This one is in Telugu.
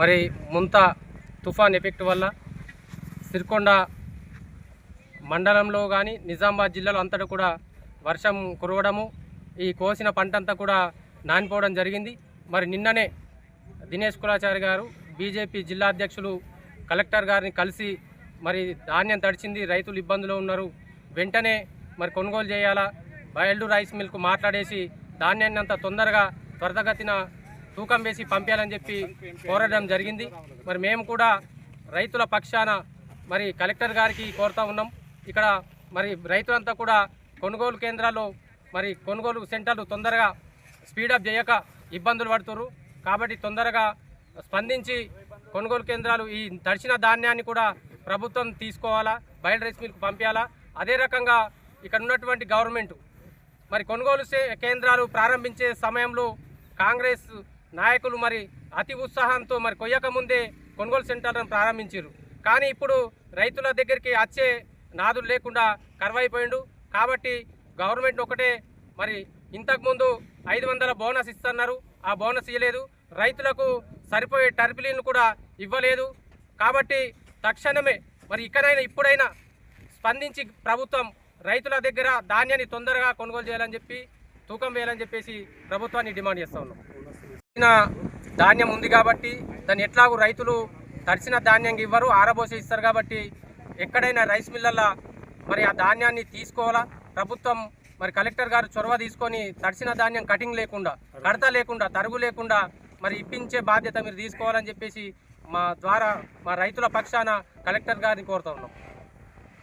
మరి ముంత తుఫాన్ ఎఫెక్ట్ వల్ల సిరికొండ మండలంలో కానీ నిజామాబాద్ జిల్లాలో అంతటా కూడా వర్షం కురవడము ఈ కోసిన పంట అంతా కూడా నానిపోవడం జరిగింది. మరి నిన్ననే దినేష్ కులాచారి గారు బీజేపీ జిల్లా అధ్యక్షులు కలెక్టర్ గారిని కలిసి మరి ధాన్యం తడిచింది రైతులు ఇబ్బందులో ఉన్నారు. వెంటనే మరి కొనుగోలు చేయాలా? బయల్డు రైస్ మిల్క్ మాట్లాడేసి ధాన్యాన్ని అంత తొందరగా త్వరితగతిన తూకం వేసి పంపించాలని చెప్పి కోరడం జరిగింది. మరి మేము కూడా రైతుల పక్షాన మరి కలెక్టర్ గారికి కోరుతా ఉన్నాం. ఇక్కడ మరి రైతులంతా కూడా కొనుగోలు కేంద్రాలు మరి కొనుగోలు సెంటర్లు తొందరగా స్పీడప్ చేయక ఇబ్బందులు పడుతున్నారు కాబట్టి తొందరగా స్పందించి కొనుగోలు కేంద్రాలు ఈ తడిచిన ధాన్యాన్ని కూడా ప్రభుత్వం తీసుకోవాలా బయట రైస్ మిల్క్ పంపించాలా అదే రకంగా ఇక్కడ ఉన్నటువంటి గవర్నమెంట్ మరి కొనుగోలు సే- కేంద్రాలు ప్రారంభించే సమయంలో కాంగ్రెస్ నాయకులు మరి అతి ఉత్సాహంతో మరి కొయ్యక ముందే కొనుగోలు సెంటర్లను ప్రారంభించారు. కానీ ఇప్పుడు రైతుల దగ్గరికి వచ్చే నాదులు లేకుండా కరువైపోయిండు. కాబట్టి గవర్నమెంట్ ఒకటే మరి ఇంతకుముందు ఐదు వందల బోనస్ ఇస్తున్నారు. ఆ బోనస్ ఇవ్వలేదు రైతులకు సరిపోయే టర్బిలిన్ కూడా ఇవ్వలేదు. కాబట్టి తక్షణమే మరి ఇక్కడైనా ఇప్పుడైనా స్పందించి ప్రభుత్వం రైతుల దగ్గర ధాన్యాన్ని తొందరగా కొనుగోలు చేయాలని చెప్పి తూకం వేయాలని చెప్పేసి ప్రభుత్వాన్ని డిమాండ్ చేస్తూ ఉన్నాం. ధాన్యం ఉంది కాబట్టి దాన్ని ఎట్లాగూ రైతులు తడిసిన ధాన్యం ఇవ్వరు ఆరబోసి ఇస్తారు కాబట్టి ఎక్కడైనా రైస్ మిల్లల్లో మరి ఆ ధాన్యాన్ని తీసుకోవాలా? ప్రభుత్వం మరి కలెక్టర్ గారు చొరవ తీసుకొని తడిసిన ధాన్యం కటింగ్ లేకుండా కడత లేకుండా తరుగు లేకుండా మరి ఇప్పించే బాధ్యత మీరు తీసుకోవాలని చెప్పేసి మా ద్వారా మా రైతుల పక్షాన కలెక్టర్ గారిని కోరుతా ఉన్నాం.